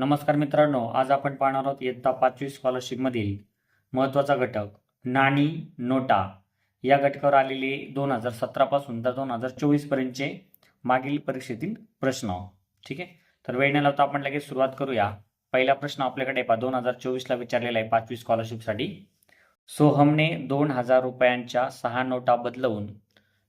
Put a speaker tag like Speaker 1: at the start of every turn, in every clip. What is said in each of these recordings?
Speaker 1: नमस्कार मित्रांनो आज आपण पाहणार आहोत इयत्ता पाचवी स्कॉलरशिपमधील महत्त्वाचा घटक नाणी नोटा. या घटकावर आलेले दोन हजार सतरापासून तर दोन हजार चोवीसपर्यंतचे मागील परीक्षेतील प्रश्न. ठीक आहे? तर वेळ न लावता आपण लगेच सुरुवात करूया. पहिला प्रश्न आपल्याकडे पहा दोन हजार चोवीसला विचारलेला आहे पाचवी स्कॉलरशिपसाठी सोहमने दोन हजार रुपयांच्या सहा नोटा बदलवून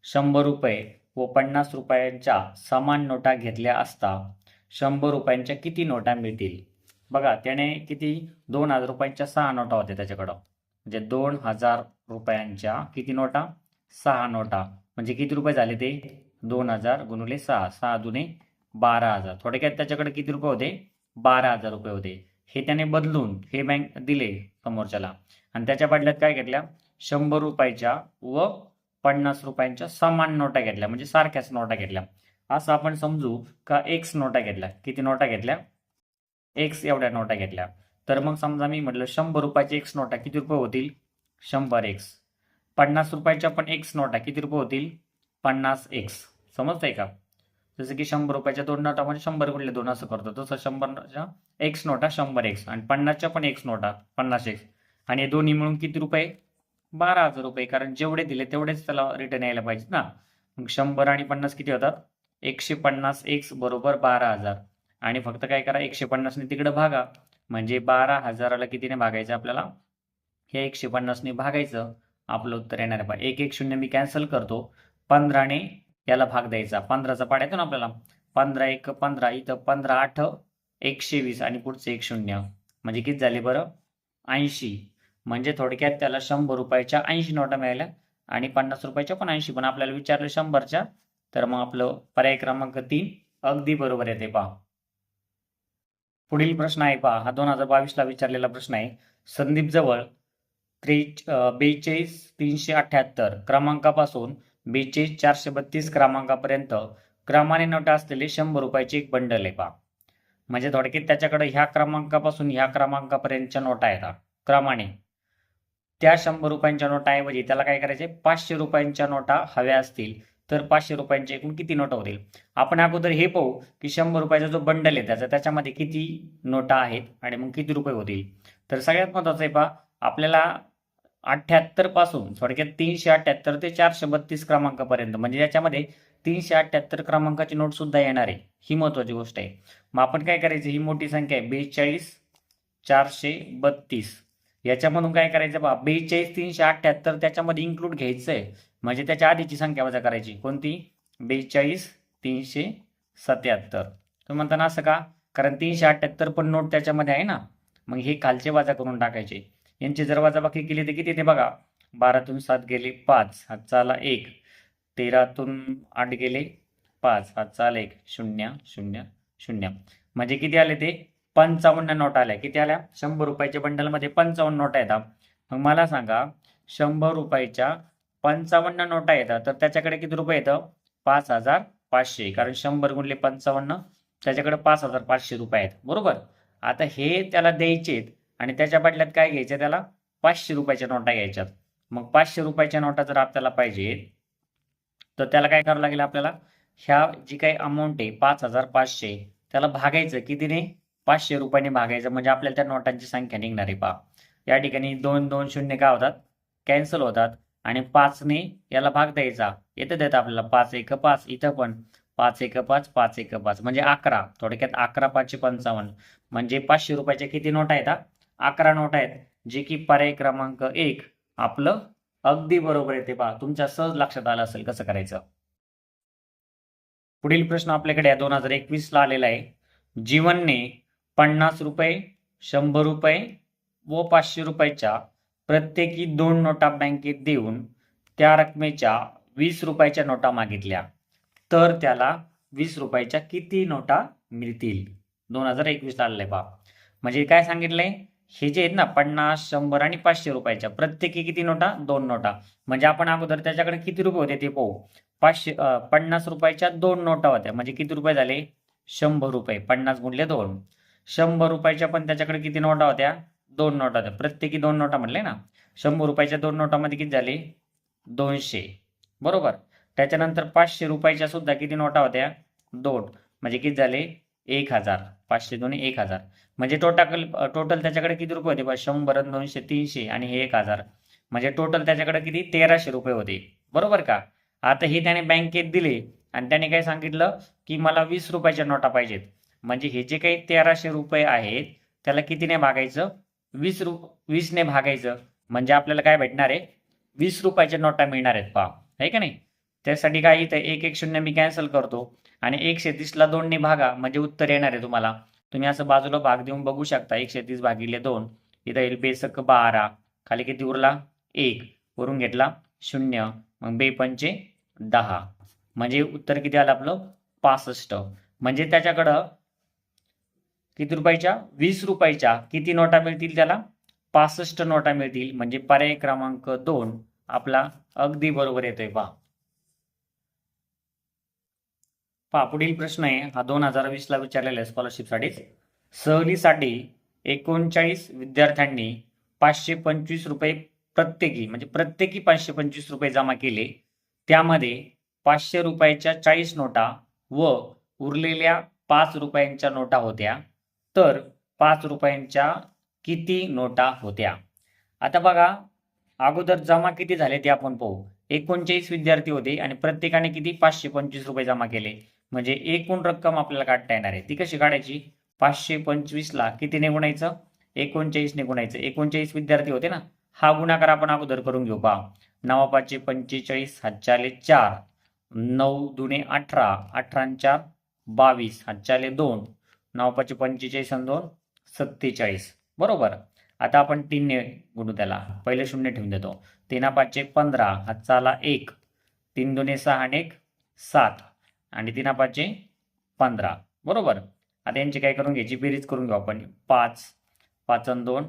Speaker 1: शंभर रुपये व पन्नास रुपयांच्या समान नोटा घेतल्या असता. शंभर रुपयांच्या किती नोटा मिळतील? बघा त्याने किती? दोन हजार रुपयांच्या सहा नोटा होत्या त्याच्याकडं. म्हणजे दोन हजार रुपयांच्या किती नोटा? सहा नोटा. म्हणजे किती रुपये झाले ते? दोन हजार गुणुले सहा. सहा दुने बारा हजार. थोडक्यात त्याच्याकडे किती रुपये होते? बारा हजार रुपये होते. हे त्याने बदलून हे बँक दिले समोरच्याला. आणि त्याच्या बदल्यात काय घेतल्या? शंभर रुपयाच्या व पन्नास रुपयांच्या समान नोटा घेतल्या. म्हणजे सारख्याच नोटा घेतल्या. असं आपण समजू का एक्स नोटा घेतल्या. किती नोटा घेतल्या? एक्स एवढ्या नोटा घेतल्या. तर मग समजा मी म्हटलं शंभर रुपयाचे एक्स नोटा किती रुपये होतील? शंभर एक्स पन्नास रुपयाच्या पण एक्स नोटा किती रुपये होतील? पन्नास एक्स समजतंय का? जसं की शंभर रुपयाच्या दोन नोटा म्हणजे शंभर गुणले दोन असं करतो. तसं शंभरच्या एक्स नोटा शंभर एक्स आणि पन्नासच्या पण एक्स नोटा पन्नास एक्स आणि हे दोन्ही मिळून किती रुपये? बारा हजार रुपये. कारण जेवढे दिले तेवढेच त्याला रिटर्न यायला पाहिजे ना. मग शंभर आणि पन्नास किती होतात? एकशे पन्नास एक्स बरोबर बारा हजार. आणि फक्त काय करा एकशे पन्नासने तिकडं भागा. म्हणजे बारा हजाराला कितीने भागायचं आपल्याला? हे एकशे पन्नासने भागायचं. आपलं उत्तर येणार आहे पहा. एक एक शून्य मी कॅन्सल करतो. पंधराने याला भाग द्यायचा. पंधराचा पाड येतो ना आपल्याला? पंधरा एक पंधरा. इथं पंधरा आठ एकशे वीस आणि पुढचं एक शून्य. म्हणजे किती झाले बरं? ऐंशी. म्हणजे थोडक्यात त्याला शंभर रुपयाच्या ऐंशी नोटा मिळाल्या. आणि पन्नास रुपयाच्या पण ऐंशी. पण आपल्याला विचारलं शंभरच्या. तर मग आपलं पर्याय क्रमांक तीन अगदी बरोबर येते पहा. पुढील प्रश्न आहे पहा. हा दोन हजार बावीसला विचारलेला प्रश्न आहे. संदीप जवळ त्रे बेचाळीस तीनशे अठ्याहत्तर क्रमांकापासून बेचाळीस चारशे बत्तीस क्रमांकापर्यंत क्रमाने नोटा असलेले शंभर रुपयाचे एक बंडल आहे पहा. म्हणजे थोडक्यात त्याच्याकडे ह्या क्रमांकापासून ह्या क्रमांकापर्यंतच्या नोटा आहेत क्रमाने. त्या शंभर रुपयांच्या नोटाऐवजी त्याला काय करायचे पाचशे रुपयांच्या नोटा हव्या असतील. तर पाचशे रुपयांचे एकूण किती नोटा होतील? आपण अगोदर हे पाहू की शंभर रुपयाचा जो बंडल आहे त्याचा त्याच्यामध्ये किती नोटा आहेत आणि मग किती रुपये होतील? तर सगळ्यात महत्वाचं आहे पहा आपल्याला अठ्ठ्याहत्तरपासून थोडक्यात तीनशे अठ्ठ्याहत्तर ते चारशे बत्तीस क्रमांकापर्यंत म्हणजे याच्यामध्ये तीनशे अठ्ठ्याहत्तर क्रमांकाची नोट सुद्धा येणार आहे. ही महत्वाची गोष्ट आहे. मग आपण काय करायचं? ही मोठी संख्या आहे बेचाळीस चारशे बत्तीस. याच्यामधून काय करायचं बा बेचाळीस तीनशे अठ्ठ्याहत्तर त्याच्यामध्ये इन्क्लूड घ्यायचं आहे म्हणजे त्याच्या आधीची संख्या वजा करायची. कोणती? बेचाळीस तीनशे सत्याहत्तर. तुम्ही म्हणता ना असं का? कारण तीनशे अठ्ठ्याहत्तर पण नोट त्याच्यामध्ये आहे ना? मग हे खालचे वजा करून टाकायचे. यांची जर वजाबाकी केली तर किती ते बघा? बारातून सात गेले पाच हातचाला एक. तेरातून आठ गेले पाच हातचाला एक. शून्य शून्य शून्य. म्हणजे किती आले ते? पंचावन्न नोट आल्या. किती आल्या? शंभर रुपयाच्या बंडलमध्ये पंचावन्न नोटा येतात मग मला सांगा शंभर रुपयाच्या पंचावन्न नोटा येतात तर त्याच्याकडे किती रुपये येतं पाच हजार पाचशे. कारण शंभर गुणले पंचावन्न त्याच्याकडे पाच हजार पाचशे रुपये आहेत. बरोबर? आता हे त्याला द्यायचेत आणि त्याच्या बदल्यात काय घ्यायचं त्याला? पाचशे रुपयाच्या नोटा घ्यायच्यात मग पाचशे रुपयाच्या नोटा जर आपल्याला पाहिजे तर त्याला काय करावं लागेल आपल्याला? ह्या जी काही अमाऊंट आहे पाच हजार पाचशे त्याला भागायचं कितीने? पाचशे रुपयाने भागायचं म्हणजे आपल्याला त्या नोटांची संख्या निघणार आहे पहा. या ठिकाणी दोन दोन शून्य काय होतात? कॅन्सल होतात. आणि पाचने याला भाग द्यायचा. येतं देत आपल्याला पाच एक पाच इथं पण पाच एक पाच पाच एक पाच. म्हणजे अकरा. थोडक्यात अकरा पाचशे पंचावन्न. म्हणजे पाचशे रुपयाच्या किती नोटा आहेत अकरा नोटा आहेत जे की पर्याय क्रमांक एक. आपलं अगदी बरोबर येते पहा. तुमच्या सहज लक्षात आलं असेल कसं करायचं. पुढील प्रश्न आपल्याकडे दोन हजार एकवीस ला आलेला आहे. जीवनने पन्नास रुपये शंभर रुपये व पाचशे रुपयाच्या प्रत्येकी दोन नोटा बँकेत देऊन त्या रकमेच्या वीस रुपयाच्या नोटा मागितल्या. तर त्याला वीस रुपयाच्या किती नोटा मिळतील? दोन हजार एकवीस ला आलेलं आहे म्हणजे काय सांगितलंय हे जे आहेत ना पन्नास शंभर आणि पाचशे रुपयाच्या प्रत्येकी किती नोटा? दोन नोटा. म्हणजे आपण अगोदर त्याच्याकडे किती रुपये होते ते पाहू. पाचशे पन्नास रुपयाच्या दोन नोटा होत्या. म्हणजे किती रुपये झाले? शंभर रुपये. पन्नास गुणले दोन. शंभर रुपयाच्या पण त्याच्याकडे किती नोटा होत्या? दोन नोटा होत्या. प्रत्येकी दोन नोटा म्हणले ना. शंभर रुपयाच्या दोन नोटामध्ये किती झाले? दोनशे. बरोबर? त्याच्यानंतर पाचशे रुपयाच्या सुद्धा किती नोटा होत्या? दोन. म्हणजे किती झाले? एक हजार. पाचशे दोन एक हजार. म्हणजे टोटल टोटल त्याच्याकडे किती रुपये होते? बा शंभर दोनशे तीनशे आणि हे एक हजार. म्हणजे टोटल त्याच्याकडे किती? तेराशे रुपये होते. बरोबर का? आता हे त्याने बँकेत दिले आणि त्याने काय सांगितलं? की मला वीस रुपयाच्या नोटा पाहिजेत. म्हणजे हे जे काही तेराशे रुपये आहेत त्याला कितीने भागायचं? वीस रु वीसने भागायचं. म्हणजे आपल्याला काय भेटणार आहे? वीस रुपयाच्या नोटा मिळणार आहेत पहा आहे का नाही? त्यासाठी काय इथं एक एक शून्य मी कॅन्सल करतो. आणि एकशे तीसला दोनने भागा म्हणजे उत्तर येणार आहे तुम्हाला. तुम्ही असं बाजूला भाग देऊन बघू शकता. एकशे तीस भागिले दोन. इथं येईल बेसक बारा. खाली किती उरला? एक. वरून घेतला? शून्य. मग बेपंचे दहा. म्हणजे उत्तर किती आलं आपलं? पासष्ट. म्हणजे त्याच्याकडं किती रुपयाच्या? वीस रुपयाच्या. किती नोटा मिळतील त्याला? पासष्ट नोटा मिळतील. म्हणजे पर्याय क्रमांक दोन आपला अगदी बरोबर येतोय. पहा. पहा पुढील प्रश्न आहे. हा दोन हजार वीस ला विचारलेला आहे स्कॉलरशिपसाठी सहलीसाठी एकोणचाळीस विद्यार्थ्यांनी पाचशे पंचवीस रुपये प्रत्येकी म्हणजे प्रत्येकी पाचशे पंचवीस रुपये जमा केले. त्यामध्ये पाचशे रुपयाच्या चाळीस नोटा व उरलेल्या पाच रुपयांच्या नोटा होत्या. तर पाच रुपयांच्या किती नोटा होत्या? आता बघा अगोदर जमा किती झाले ते आपण पाहू. एकोणचाळीस विद्यार्थी होते आणि प्रत्येकाने किती? पाचशे पंचवीस रुपये जमा केले. म्हणजे एकूण रक्कम आपल्याला काढता येणार आहे. ती कशी काढायची? पाचशे पंचवीसला कितीने गुणायचं? एकोणचाळीसने गुणायचं. एकोणचाळीस विद्यार्थी होते ना? हा गुणाकार आपण अगोदर करून घेऊ. पहा. नवा पाचशे पंचेचाळीस हातचाले चार. नऊ दुने अठरा. अठरा चार बावीस. हातचाले दोन. नऊ पाच पंचेचाळीस आणि दोन सत्तेचाळीस. बरोबर? आता आपण तीनने गुणू त्याला. पहिले शून्य ठेवून देतो. तीना पाचशे पंधरा. हातचाला एक. तीन दोन्ही सहा आणि एक सात. आणि तीना पाचशे पंधरा. बरोबर? आता यांची काय करून घ्यायची? बेरीज करून घेऊ आपण. पाच. पाच आणि दोन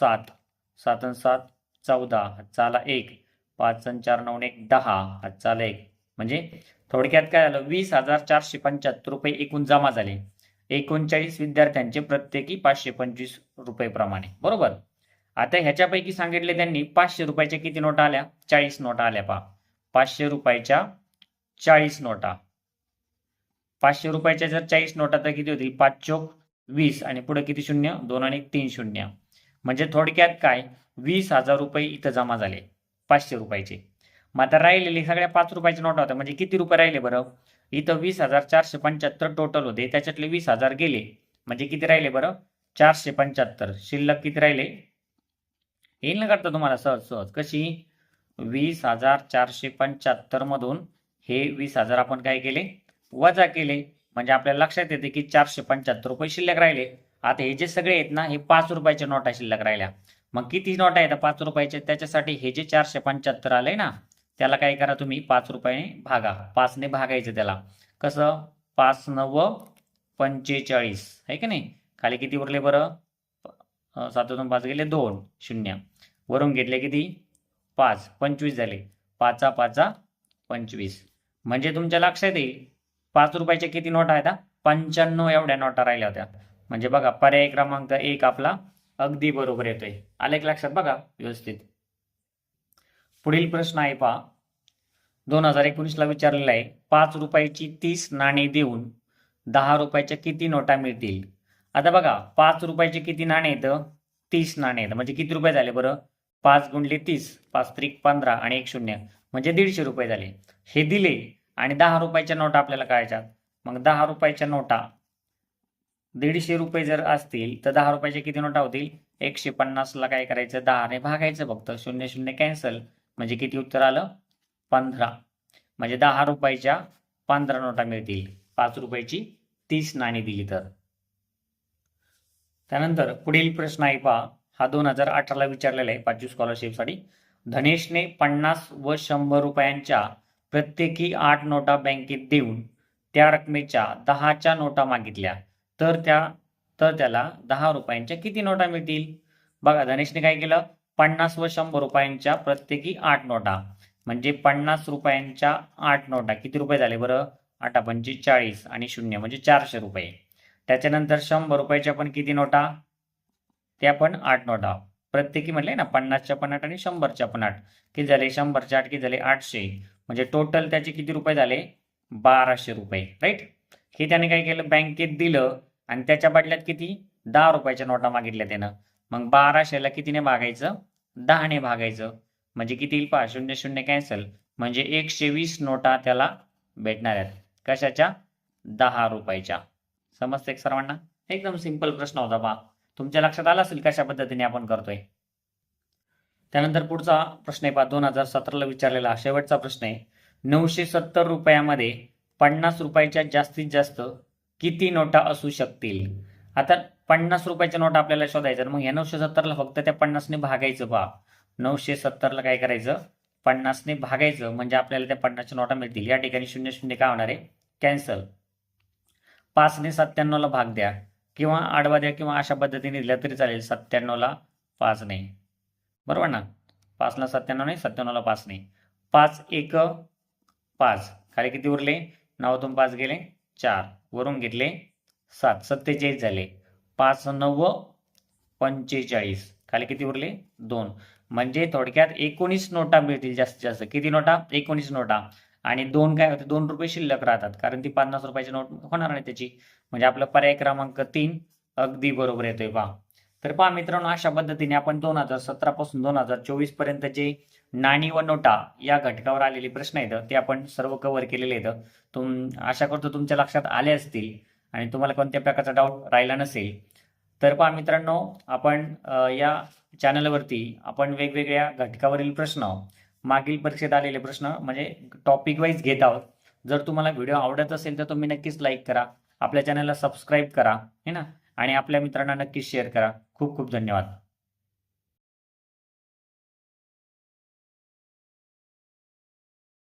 Speaker 1: सात. सात आणि सात चौदा. हातचाला एक. पाच आणि चार नऊ एक दहा. हातचाला एक. म्हणजे थोडक्यात काय झालं? वीस हजार चारशे पंच्याहत्तर रुपये एकूण जमा झाले. एकोणचाळीस विद्यार्थ्यांचे प्रत्येकी पाचशे पंचवीस रुपये प्रमाणे. बरोबर? आता ह्याच्यापैकी सांगितले त्यांनी पाचशे रुपयाच्या किती नोटा आल्या? चाळीस नोटा आल्या पहा. पाचशे रुपयाच्या चाळीस नोटा. पाचशे रुपयाच्या जर चाळीस नोटा तर किती होतील? पाच चोक वीस आणि पुढे किती शून्य? दोन आणि तीन शून्य. म्हणजे थोडक्यात काय? वीस हजार रुपये इथं जमा झाले. पाचशे रुपयाचे. मग आता राहिलेले सगळ्या पाच रुपयाच्या नोटा होत्या. म्हणजे किती रुपये राहिले बरं? इथं वीस हजार चारशे पंच्याहत्तर टोटल होते. त्याच्यातले वीस हजार गेले. म्हणजे किती राहिले बरं? चारशे पंच्याहत्तर. शिल्लक किती राहिले? येईल ना करता तुम्हाला सहज सहज. कशी? वीस हजार चारशे पंच्याहत्तर मधून हे वीस हजार आपण काय केले? वजा केले. म्हणजे आपल्याला लक्षात येते की चारशे पंच्याहत्तर रुपये शिल्लक राहिले. आता हे जे सगळे आहेत ना हे पाच रुपयाच्या नोटा शिल्लक राहिल्या. मग किती नोटा आहेत? पाच रुपयाचे त्याच्यासाठी हे जे चारशे पंच्याहत्तर आलंय ना त्याला काय करा तुम्ही? पाच रुपयाने भागा. पाचने भागायचं त्याला. कसं? पाच नव पंचेचाळीस. आहे का नाही? खाली किती उरले बरं? अं, सातातून पाच गेले दोन. शून्य. वरून घेतले किती? पाच. पंचवीस झाले. पाचा पाचा पंचवीस. म्हणजे तुमच्या लक्षात येईल. पाच रुपयाच्या किती नोटा आहेत पंच्याण्णव एवढ्या नोटा राहिल्या होत्या. म्हणजे बघा पर्याय क्रमांक एक आपला अगदी बरोबर येतोय. आले एक लक्षात बघा व्यवस्थित. पुढील प्रश्न आहे पहा. दोन हजार एकोणीसला विचारलेला आहे पाच रुपयाची तीस नाणी देऊन दहा रुपयाच्या किती नोटा मिळतील? आता बघा पाच रुपयाचे किती नाणे येतं तीस नाणे येतं म्हणजे किती रुपये झाले बरं? पाच गुणले तीस पाच त्रिक पंधरा आणि एक शून्य. म्हणजे दीडशे रुपये झाले. हे दिले आणि दहा रुपयाच्या नोटा आपल्याला काढायच्या मग दहा रुपयाच्या नोटा दीडशे रुपये जर असतील तर दहा रुपयाच्या किती नोटा होतील? एकशे पन्नासला काय करायचं? दहाने भागायचं फक्त. शून्य शून्य कॅन्सल म्हणजे किती उत्तर आलं? पंधरा. म्हणजे दहा रुपयाच्या पंधरा नोटा मिळतील. पाच रुपयाची तीस नाणी दिली तर. त्यानंतर पुढील प्रश्न आहे पहा. हा दोन हजार अठराला विचारलेला आहे पाचवी स्कॉलरशिपसाठी धनेशने पन्नास व शंभर रुपयांच्या प्रत्येकी आठ नोटा बँकेत देऊन त्या रकमेच्या दहाच्या नोटा मागितल्या. तर त्या तर त्याला दहा रुपयांच्या किती नोटा मिळतील? बघा धनेशने काय केलं? पन्नास व शंभर रुपयांच्या प्रत्येकी आठ नोटा. म्हणजे पन्नास रुपयांच्या आठ नोटा. किती रुपये झाले बरं? आठा पंचे चाळीस आणि शून्य म्हणजे चारशे रुपये. त्याच्यानंतर शंभर रुपयाच्या पण किती नोटा? त्या पण आठ नोटा. प्रत्येकी म्हटले ना पन्नासच्या पण आठ आणि शंभरच्या पण आठ. किती झाले? शंभरच्या आठ किती झाले? आठशे. म्हणजे टोटल त्याचे किती रुपये झाले? बाराशे रुपये. राईट हे त्याने काय केलं? बँकेत दिलं आणि त्याच्या बदल्यात किती? दहा रुपयाच्या नोटा मागितल्या त्यानं. मग बाराशेला कितीने भागायचं? दहाने भागायचं. म्हणजे किती येईल पहा शून्य शून्य कॅन्सल म्हणजे एकशे वीस नोटा त्याला भेटणार आहेत. कशाच्या? दहा रुपयाच्या. समजते सर्वांना? एकदम सिंपल प्रश्न होता पहा. तुमच्या लक्षात आला असेल कशा पद्धतीने आपण करतोय? त्यानंतर पुढचा प्रश्न आहे पहा दोन हजार सतराला विचारलेला शेवटचा प्रश्न आहे. नऊशे सत्तर रुपयामध्ये पन्नास रुपयाच्या जास्तीत जास्त किती नोटा असू शकतील? आता पन्नास रुपयाच्या नोटा आपल्याला शोधायच्या मग ह्या नऊशे सत्तरला फक्त त्या पन्नासने भागायचं बा. नऊशे सत्तरला काय करायचं? पन्नासने भागायचं. म्हणजे आपल्याला त्या पन्नासच्या नोटा मिळतील. या ठिकाणी शून्य शून्य काय होणार आहे? कॅन्सल पाचने सत्त्याण्णवला भाग द्या. किंवा आडवा द्या किंवा अशा पद्धतीने दिल्या तरी चालेल. सत्त्याण्णवला पाच नाही बरोबर ना? पाचला सत्त्याण्णव नाही सत्त्याण्णवला पाच नाही पाच एक पाच. खाली किती उरले? नवातून पाच गेले. चार. वरून घेतले. सात सत्तेचाळीस झाले. पाच नव्व पंचेचाळीस. खाली किती उरले? दोन. म्हणजे थोडक्यात एकोणीस नोटा मिळतील जास्तीत जास्त. किती नोटा? एकोणीस नोटा. आणि दोन काय होते? दोन रुपये शिल्लक राहतात. कारण ती पन्नास रुपयाची नोट होणार नाही त्याची. म्हणजे आपला पर्याय क्रमांक तीन अगदी बरोबर येतोय पहा. तर पहा मित्रांनो अशा पद्धतीने आपण दोन हजार सतरा पासून दोन हजार चोवीसपर्यंत जे नाणी व नोटा या घटकावर आलेले प्रश्न आहेत ते आपण सर्व कव्हर केलेले आहेत. तुम आशा करतो तुमच्या लक्षात आले असतील. आणि तुम्हाला कोणत्या प्रकारचा डाऊट राहिला नसेल तर पहा मित्रांनो आपण या चॅनलवरती आपण वेगवेगळ्या घटकावरील प्रश्न मागील परीक्षेत आलेले प्रश्न म्हणजे टॉपिक वाईज घेत आहोत. जर तुम्हाला व्हिडिओ आवडत असेल तर तुम्ही नक्कीच लाईक करा. आपल्या चॅनलला सबस्क्राईब करा है ना? आणि आपल्या मित्रांना नक्कीच शेअर करा. खूप खूप धन्यवाद.